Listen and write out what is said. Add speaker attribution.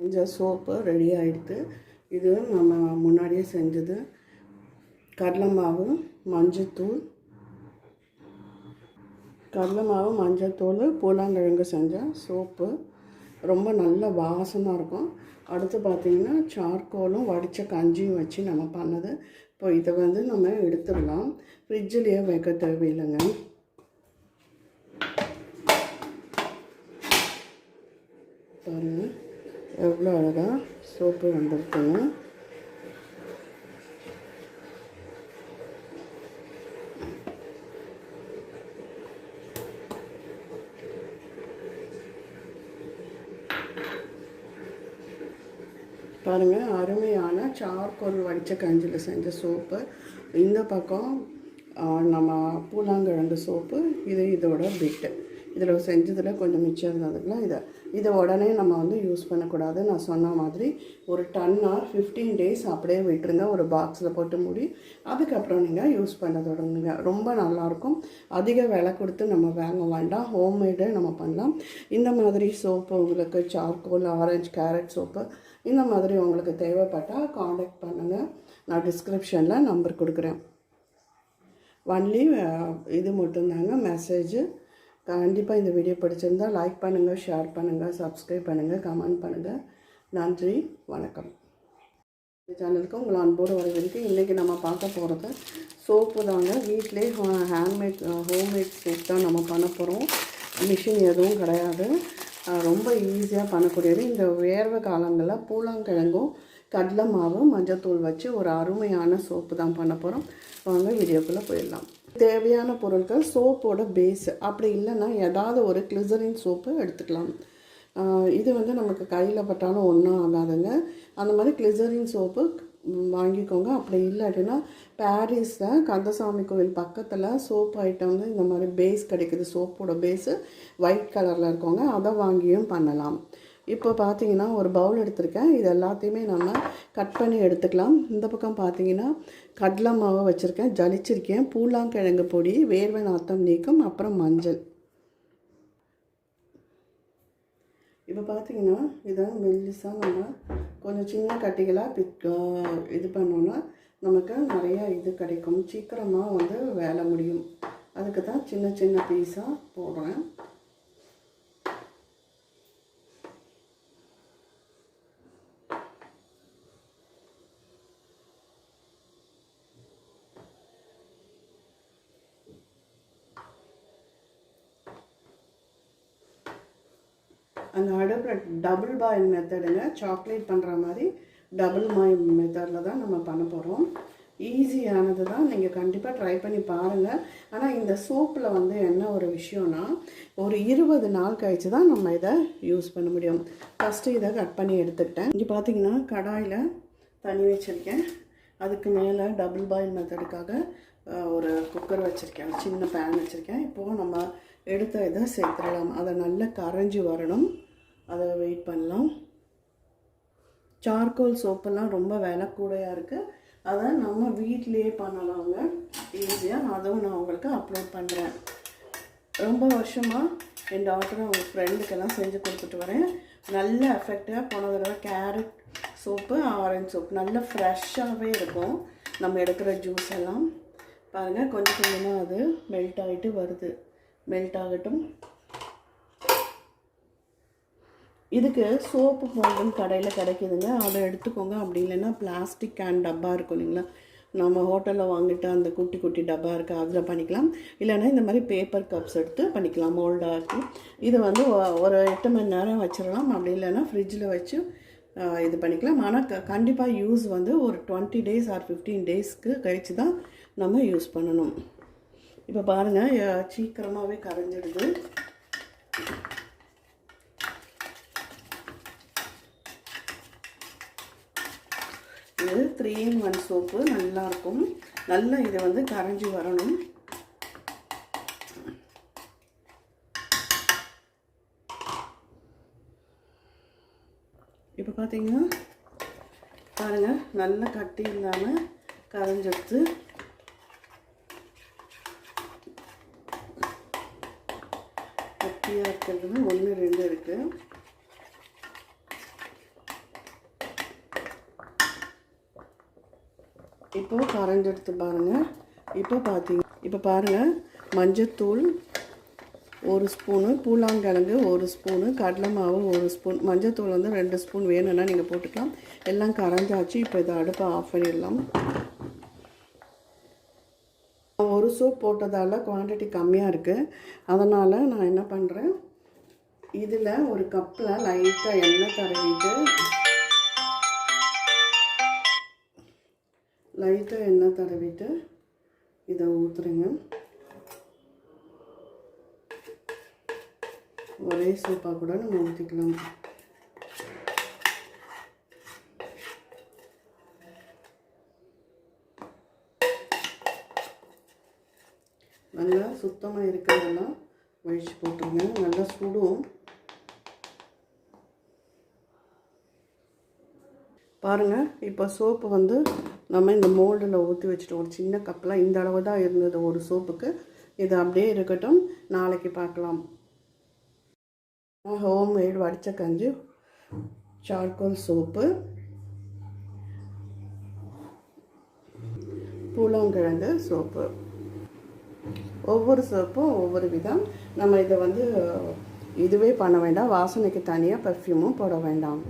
Speaker 1: செஞ்ச soap ready ஆகிடுது இது நம்ம முன்னாடியே செஞ்சது. கடலை மாவு மஞ்சத்தூள் கடலை மாவு மஞ்சத்தூள் பூலாங்கிழங்கு செஞ்ச சோப்பு. ரொம்ப நல்ல வாசமாக இருக்கும். அடுத்து பார்த்திங்கன்னா சார்கோலும் வடித்த கஞ்சியும் வச்சு நம்ம பண்ணது. இப்போ இதை வந்து நம்ம எடுத்துடலாம். ஃப்ரிட்ஜிலேயே வைக்க தேவையில்லைங்க. சோப்பு வந்துருக்குங்க. பாருங்கள் அருமையான சார்கோல் வடித்த கஞ்சியில் செஞ்ச சோப்பு. இந்த பக்கம் நம்ம பூலாங்கிழங்கு சோப்பு இது இதோட பிட்டு இதில் செஞ்சதில் கொஞ்சம் மிச்சம் இருந்ததுக்கெலாம் இதை இதை உடனே நம்ம வந்து யூஸ் பண்ணக்கூடாது. நான் சொன்ன மாதிரி ஒரு டென் ஆர் ஃபிஃப்டீன் டேஸ் அப்படியே விட்டுருங்க. ஒரு பாக்ஸில் போட்டு மூடி அதுக்கப்புறம் நீங்கள் யூஸ் பண்ண தொடங்குங்க. ரொம்ப நல்லாயிருக்கும். அதிக விலை கொடுத்து நம்ம வாங்க வேண்டாம். ஹோம்மேடு நம்ம பண்ணலாம். இந்த மாதிரி சோப்பு உங்களுக்கு சார்கோல் ஆரஞ்சு கேரட் சோப்பு இந்த மாதிரி உங்களுக்கு தேவைப்பட்டால் காண்டாக்ட் பண்ணுங்கள் நான் டிஸ்கிரிப்ஷனில் நம்பர் கொடுக்குறேன். ஒன்லி இது மட்டும்தாங்க மெசேஜு கண்டிப்பாக இந்த வீடியோ பிடிச்சிருந்தால் லைக் பண்ணுங்கள் ஷேர் பண்ணுங்கள் சப்ஸ்கிரைப் பண்ணுங்கள் கமெண்ட் பண்ணுங்கள் நன்றி வணக்கம். இந்த சேனலுக்கு உங்களை அன்போடு வரவேற்கு இன்றைக்கி நம்ம பார்க்க போகிறது சோப்பு தாங்க. வீட்டிலே ஹேண்ட்மேட் ஹோம்மேட் சோப் தான் நம்ம பண்ண போகிறோம் மிஷின் எதுவும் கிடையாது. ரொம்ப ஈஸியாக பண்ணக்கூடியது. இந்த வேர்வை காலங்களில் பூலாங்கிழங்கும் கடலை மாவு மஞ்சத்தூள் வச்சு ஒரு அருமையான சோப்பு தான் பண்ண போகிறோம் வாங்க வீடியோக்குள்ளே போயிடலாம். தேவையான பொருட்கள் சோப்போட பேஸு அப்படி இல்லைன்னா ஏதாவது ஒரு கிளிசரின் சோப்பு எடுத்துக்கலாம். இது வந்து நமக்கு கையில் பட்டாலும் ஒன்றும் ஆகாதுங்க. அந்த மாதிரி கிளிசரின் சோப்பு வாங்கிக்கோங்க. அப்படி இல்லாட்டினா பாரிஸில் கந்தசாமி கோவில் பக்கத்தில் சோப் ஐட்டம் வந்து இந்த மாதிரி பேஸ் கிடைக்குது. சோப்போட பேஸு ஒயிட் கலரில் இருக்கோங்க அதை வாங்கியும் பண்ணலாம். இப்போ பார்த்தீங்கன்னா ஒரு பவுல் எடுத்திருக்கேன். இது எல்லாத்தையுமே நம்ம கட் பண்ணி எடுத்துக்கலாம். இந்த பக்கம் பார்த்தீங்கன்னா கடலை மாவு வச்சுருக்கேன். ஜலிச்சிருக்கேன். பூலாங்கிழங்கு பொடி வேர்வை நாத்தம் நீக்கம் அப்புறம் மஞ்சள். இப்போ பார்த்தீங்கன்னா இதை மெல்லிசாக நம்ம கொஞ்சம் சின்ன கட்டிகளாக பிக் இது பண்ணோன்னா நமக்கு நிறையா இது கிடைக்கும். சீக்கிரமாக வந்து வேலை முடியும். அதுக்கு தான் சின்ன சின்ன பீஸாக போடுறேன். அந்த அடுப்பில் டபுள் பாயில் மெத்தடுங்க சாக்லேட் பண்ணுற மாதிரி டபுள் பாயில் மெத்தடில் தான் நம்ம பண்ண போகிறோம் ஈஸியானது தான். நீங்கள் கண்டிப்பாக ட்ரை பண்ணி பாருங்கள் ஆனால் இந்த சோப்பில் வந்து என்ன ஒரு விஷயம்னா ஒரு இருபது நாள் கழித்து தான் நம்ம இதை யூஸ் பண்ண முடியும். ஃபஸ்ட்டு இதை கட் பண்ணி எடுத்துக்கிட்டேன். இங்கே பார்த்தீங்கன்னா கடாயில் தண்ணி வச்சுருக்கேன். அதுக்கு மேலே டபுள் பாயில் மெத்தடுக்காக ஒரு குக்கர் வச்சுருக்கேன். சின்ன பேன் வச்சுருக்கேன். இப்போது நம்ம எடுத்த இதை சேர்த்துடலாம். அதை நல்லா கரைஞ்சி வரணும். அதை வெயிட் பண்ணலாம். சார்கோல் சோப்பெல்லாம் ரொம்ப விலை கூடையாக இருக்குது அதை நம்ம வீட்டிலையே பண்ணலாங்க. ஈஸியாக அதுவும் நான் உங்களுக்கு அப்லோட் பண்ணுறேன் ரொம்ப வருஷமாக என் டாக்டர் அவங்க ஃப்ரெண்டுக்கெல்லாம் செஞ்சு கொடுத்துட்டு வரேன். நல்ல எஃபெக்டாக போன தடவை கேரட் சோப்பு ஆரஞ்சு சோப்பு நல்ல ஃப்ரெஷ்ஷாகவே இருக்கும். நம்ம எடுக்கிற ஜூஸ் எல்லாம். பாருங்கள் கொஞ்சம் கொஞ்சமாக அது மெல்ட் ஆகிட்டு வருது. மெல்ட் ஆகட்டும். இதுக்கு சோப்பு ஹோல்டும் கடையில் கிடைக்குதுங்க. அதை எடுத்துக்கோங்க. அப்படி இல்லைன்னா பிளாஸ்டிக் கேன் டப்பா இருக்கும் இல்லைங்களா? நம்ம ஹோட்டலில் வாங்கிட்டு அந்த குட்டி குட்டி டப்பா இருக்குது அதில் பண்ணிக்கலாம். இல்லைன்னா இந்த மாதிரி பேப்பர் கப்ஸ் எடுத்து பண்ணிக்கலாம். மோல்டாக இருக்கும். இது வந்து ஒரு எட்டு மணி நேரம் வச்சிடலாம். அப்படி இல்லைன்னா ஃப்ரிட்ஜில் வச்சு இது பண்ணிக்கலாம். ஆனால் க கண்டிப்பாக யூஸ் வந்து ஒரு டுவெண்ட்டி டேஸ் ஆர் ஃபிஃப்டீன் டேஸ்க்கு கழித்து தான் நம்ம யூஸ் பண்ணணும். இப்போ பாருங்கள் சீக்கிரமாகவே கரைஞ்சிடுது. இது த்ரீ இன் ஒன் சோப்பு நல்லாயிருக்கும் நல்லா இதை வந்து கரைஞ்சி வரணும். இப்போ பார்த்தீங்கன்னா பாருங்கள் நல்லா கட்டி இல்லாமல் கரைஞ்செடுத்து. கட்டியாக இருக்கிறது ஒன்று ரெண்டு இருக்குது இப்போ கரைஞ்செடுத்து பாருங்கள் இப்போ பார்த்தீங்க இப்போ பாருங்கள் மஞ்சத்தூள் ஒரு ஸ்பூனு பூலாங்கிழங்கு ஒரு ஸ்பூனு கடலை மாவு ஒரு ஸ்பூன். மஞ்சத்தூள் வந்து ரெண்டு ஸ்பூன் வேணும்னா நீங்கள் போட்டுக்கலாம். எல்லாம் கரைஞ்சாச்சு இப்போ இதை அடுப்பை ஆஃப் பண்ணிடலாம். ஒரு சூப் போட்டதால் குவான்டிட்டி கம்மியாக இருக்குது அதனால் நான் என்ன பண்ணுறேன் இதில் ஒரு கப்பில் லைட்டாக எண்ணெய் தடவிட்டு லைட்டாக எண்ணெய் தடவிட்டு இதை ஊற்றுறேங்க ஒரே சோப்பாக கூட நம்ம ஊற்றிக்கலாம் நல்லா சுத்தமாக இருக்கிறதெல்லாம் வழிச்சு போட்டுருங்க. நல்லா சுடும். பாருங்கள் இப்போ சோப்பு வந்து நம்ம இந்த மோல்டில் ஊற்றி வச்சுட்டோம் ஒரு சின்ன கப்பெலாம் இந்த அளவு தான் இருந்தது ஒரு சோப்புக்கு இது அப்படியே இருக்கட்டும். நாளைக்கு பார்க்கலாம். ஹோம் மேட் வடித்த கஞ்சி சார்கோல் சோப்பு பூலாங்கிழங்கு சோப்பு ஒவ்வொரு சோப்பும் ஒவ்வொரு விதம். நம்ம இதை வந்து இதுவே பண்ண வேண்டாம். வாசனைக்கு தனியாக பர்ஃப்யூமும் போட வேண்டாம்.